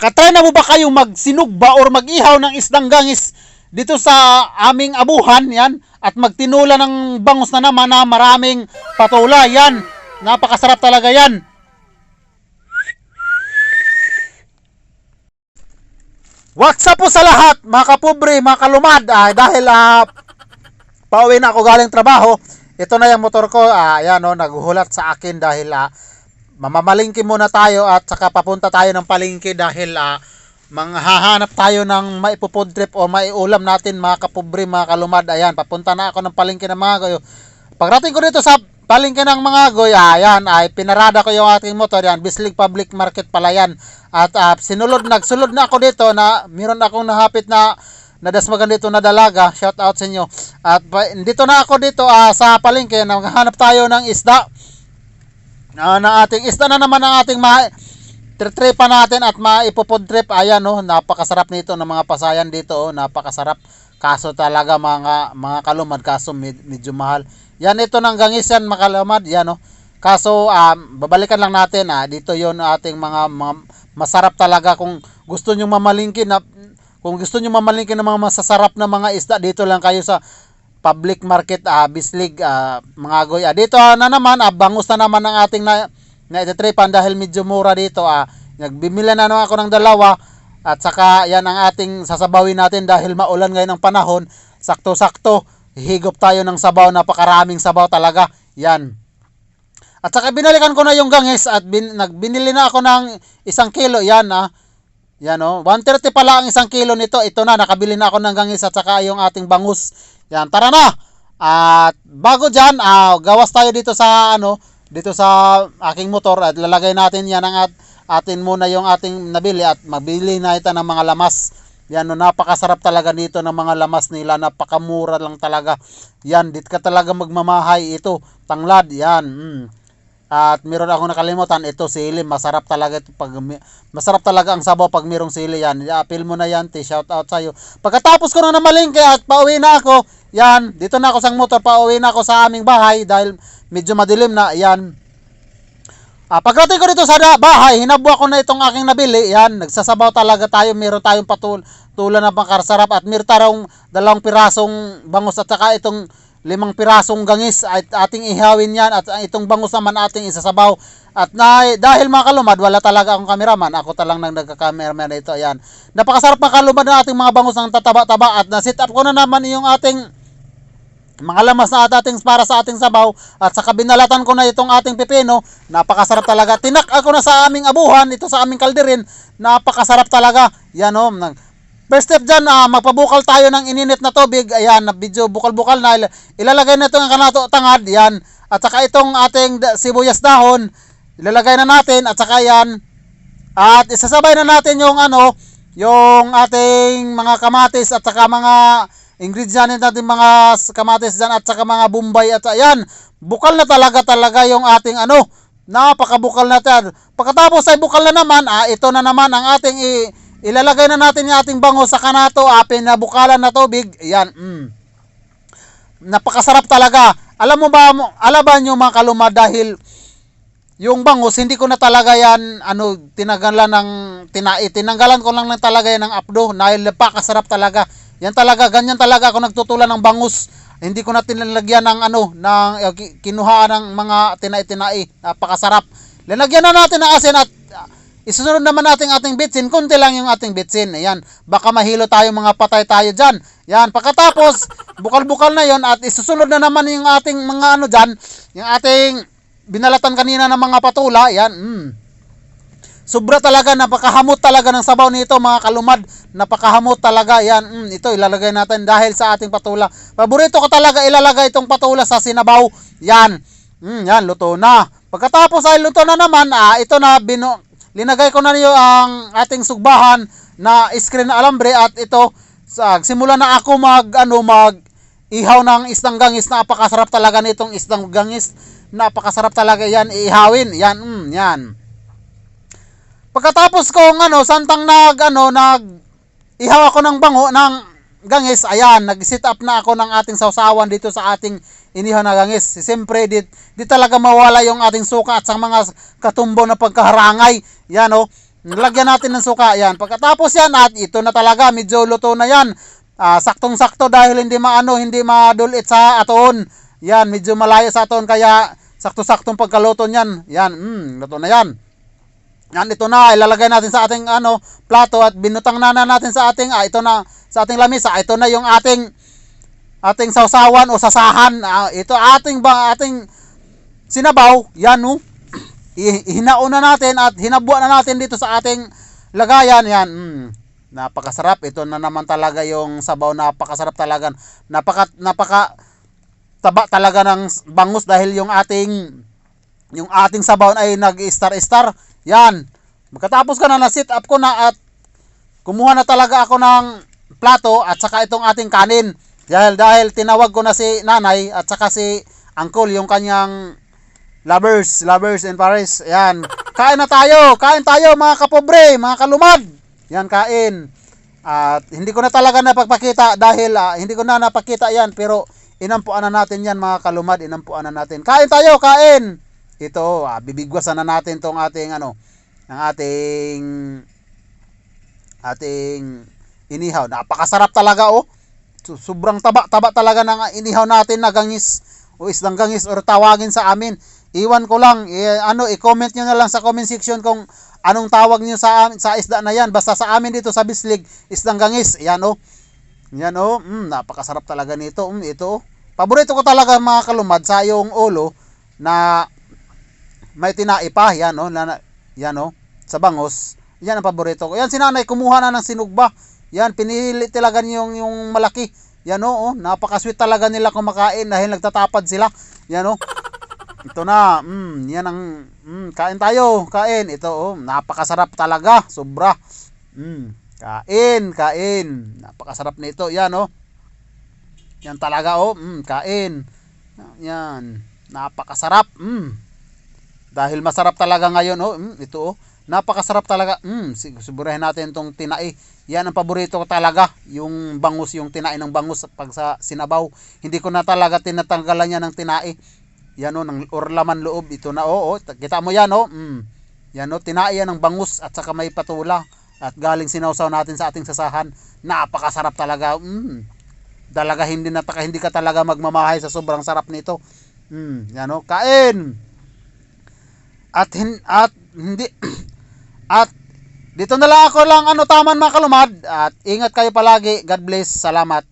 Nakatry na mo ba kayo magsinugba or mag-ihaw ng isdang gangis dito sa aming abuhan, yan, at magtinula ng bangus na naman na maraming patula, yan. Napakasarap talaga yan. What's up po sa lahat, mga kapobre, mga kalumad, ah, dahil ah, pauwi na ako galing trabaho, ito na yung motor ko, ah, yan, no, naghuhulat sa akin dahil ah, mamamalingki muna tayo at saka papunta tayo ng palingki dahil ah, manghahanap tayo ng maipupod trip o maiulam natin mga kapobre, mga kalumad. Ayan, papunta na ako ng palingki ng mga goy. Pagdating ko dito sa palingki ng mga goy, ah, ayan, ay pinarada ko yung ating motor yan. Bislig Public Market pala yan. At ah, sinulod, nagsulod na ako dito na meron akong nahapit na nadasmagan dito na dalaga. Shout out sa inyo. At dito na ako dito ah, sa palengke, naghahanap tayo ng isda. Ah, na ating isda na naman ang ating ma tripa natin at maipupod trip. Ayan no, napakasarap nito ng mga pasayan dito, oh, napakasarap. Kaso talaga mga mga kalumad kaso med- medyo mahal. Yan ito ng gangis yan mga kalumad, yan no. Kaso ah, babalikan lang natin ah, dito 'yon ating mga, mga masarap talaga kung gusto niyo mamalingki na kung gusto niyo mamalingki ng mga masasarap na mga isda dito lang kayo sa public market ah Bislig ah, mga goy. Ah, dito na naman bangus na naman ang ating na na ititripan dahil medyo mura dito ah. Nagbimila na naman ako ng dalawa at saka yan ang ating sasabawin natin dahil maulan ngayon ang panahon. Sakto-sakto higop tayo ng sabaw, napakaraming sabaw talaga. Yan. At saka binalikan ko na yung gangis at bin, nagbinili na ako ng isang kilo. Yan ah. Yan oh. 130 pala ang isang kilo nito. Ito na, nakabili na ako ng gangis at saka yung ating bangus. Yan, tara na. At bago dyan, ah, gawas tayo dito sa ano, dito sa aking motor at lalagay natin yan ang at, atin muna yung ating nabili at mabili na ito ng mga lamas. Yan no, napakasarap talaga dito ng mga lamas nila, napakamura lang talaga. Yan, dit ka talaga magmamahay ito, tanglad, yan. Mm. At meron ako nakalimutan, ito sili, masarap talaga ito pag masarap talaga ang sabaw pag merong sili yan. I-appeal mo na yan, ti shout out sa iyo. Pagkatapos ko na namalingke at pauwi na ako, yan, dito na ako sa motor, pauwi na ako sa aming bahay dahil medyo madilim na, yan. Ah, pagdating ko dito sa bahay, hinabwa ko na itong aking nabili. Yan, nagsasabaw talaga tayo. Meron tayong patul tulan na pangkarsarap at meron tayong dalawang pirasong bangus at saka itong limang pirasong gangis at ating ihawin yan at itong bangus naman ating isasabaw. At na, dahil mga kalumad, wala talaga akong kameraman. Ako talang nang nagka-cameraman ito. Yan. Napakasarap mga kalumad ng ating mga bangus ng tataba-taba at na-sit up ko na naman yung ating mga lamas na at ating para sa ating sabaw at sa kabinalatan ko na itong ating pipino napakasarap talaga tinak ako na sa aming abuhan ito sa aming kalderin napakasarap talaga yan o nag first step dyan ah, magpabukal tayo ng ininit na tubig. Ayan video bukal-bukal na. Il- ilalagay na ito ng kanato tangad yan. At saka itong ating sibuyas dahon ilalagay na natin. At saka yan. At isasabay na natin yung ano, yung ating mga kamatis at saka mga ingredients natin mga kamatis dyan at saka mga bumbay. At ayan, bukal na talaga talaga yung ating ano, napakabukal na. Yan. Pagkatapos ay bukal na naman, ah, ito na naman ang ating i- ilalagay na natin yung ating bango sa kanato, ah, pinabukalan na tubig, yan, mm napakasarap talaga. Alam mo ba, alam ba mga kaluma dahil yung bangus, hindi ko na talaga yan, ano, tinanggalan ng, tina, tinanggalan ko lang ng talaga yan ng apdo, dahil napakasarap talaga. Yan talaga, ganyan talaga ako nagtutulan ng bangus. Hindi ko na tinalagyan ng ano, ng eh, ki- kinuha ng mga tinai-tinai. Napakasarap. Lalagyan na natin ng asin at isusunod naman natin ating bitsin. Kunti lang yung ating bitsin. Ayan, baka mahilo tayo mga patay tayo dyan. Yan, pagkatapos, bukal-bukal na yon at isusunod na naman yung ating mga ano dyan, yung ating binalatan kanina ng mga patula, yan, mm. Sobra talaga, napakahamot talaga ng sabaw nito mga kalumad. Napakahamot talaga, yan, mm, ito ilalagay natin dahil sa ating patula. Paborito ko talaga ilalagay itong patula sa sinabaw, yan. Mm, yan, luto na. Pagkatapos ay luto na naman, ah, ito na, bino, linagay ko na niyo ang ating sugbahan na screen na alambre at ito, sa, simula na ako mag, ano, mag, ihaw ng isdang gangis. Napakasarap talaga nitong isdang gangis. Napakasarap talaga yan ihawin. Yan, mm, yan. Pagkatapos kong ano, santang nag, ano, nag, ihaw ako ng bango, ng gangis, ayan, nag-sit up na ako ng ating sausawan dito sa ating inihaw na gangis. Siyempre, di, di talaga mawala yung ating suka at sa mga katumbo na pagkaharangay. Yan, oh. Lagyan natin ng suka yan. Pagkatapos yan at ito na talaga medyo luto na yan. Ah, saktong-sakto dahil hindi maano, hindi madulit sa aton. Yan, medyo malayo sa aton kaya sakto-saktong pagkaluto niyan. Yan, mm, luto na yan. Ito na, ilalagay natin sa ating ano, plato at binutang na, na natin sa ating, ah, ito na, sa ating lamisa. Ito na yung ating, ating sausawan o sasahan. Ah, ito ating ba, ating sinabaw. Yan, no. I- hinauna natin at hinabuan na natin dito sa ating lagayan. Yan, mm, napakasarap. Ito na naman talaga yung sabaw, napakasarap talaga. Napaka, napaka, taba talaga ng bangus dahil yung ating yung ating sabaw ay nag-star-star. Yan. Magkatapos ka na na-sit up ko na at kumuha na talaga ako ng plato at saka itong ating kanin. Dahil dahil tinawag ko na si nanay at saka si uncle yung kanyang lovers, lovers in Paris. Yan. Kain na tayo. Kain tayo mga kapobre, mga kalumad. Yan kain. At hindi ko na talaga napagpakita dahil ah, hindi ko na napakita yan pero inampuan na natin yan mga kalumad, inampuan na natin. Kain tayo, kain. Ito, ah, bibigwasan na natin tong ating ano, ng ating ating inihaw. Napakasarap talaga oh. Sobrang taba-taba talaga ng inihaw natin na gangis o isdang gangis or tawagin sa amin. Iwan ko lang, i- ano, i-comment nyo na lang sa comment section kung anong tawag nyo sa, sa isda na yan. Basta sa amin dito sa Bislig, isdang gangis. Yan oh. Yan oh, mm, napakasarap talaga nito. Mm, ito oh. Paborito ko talaga mga kalumad sa yung ulo na may tinaipa. Yan oh, na, yan oh, sa bangos. Yan ang paborito ko. Yan si nanay, kumuha na ng sinugba. Yan, pinili talaga yung, yung malaki. Yan oh, oh, napakasweet talaga nila kumakain dahil nagtatapad sila. Yan oh. Ito na, mm, yan ang, mm, kain tayo, kain. Ito oh, napakasarap talaga, sobra. Mm, kain, kain. Napakasarap nito, yan oh. Yan talaga oh, mm, kain. Yan, napakasarap. Mm. Dahil masarap talaga ngayon oh, mm, ito oh. Napakasarap talaga. Mm, sig- sigurahin natin tong tinai. Yan ang paborito ko talaga, yung bangus, yung tinai ng bangus pag sa sinabaw. Hindi ko na talaga tinatanggalan yan ng tinai. Yan o, ng orlaman loob. Ito na, oo, oh, kita mo yan, oh. Mm. Yan o, tinai yan ng bangus at saka may patula. At galing sinawsaw natin sa ating sasahan. Napakasarap talaga. Mm. Talaga hindi na hindi ka talaga magmamahay sa sobrang sarap nito. Mm. Yan o, kain. At hin, at hindi at dito na lang ako lang ano taman mga kalumad at ingat kayo palagi. God bless. Salamat.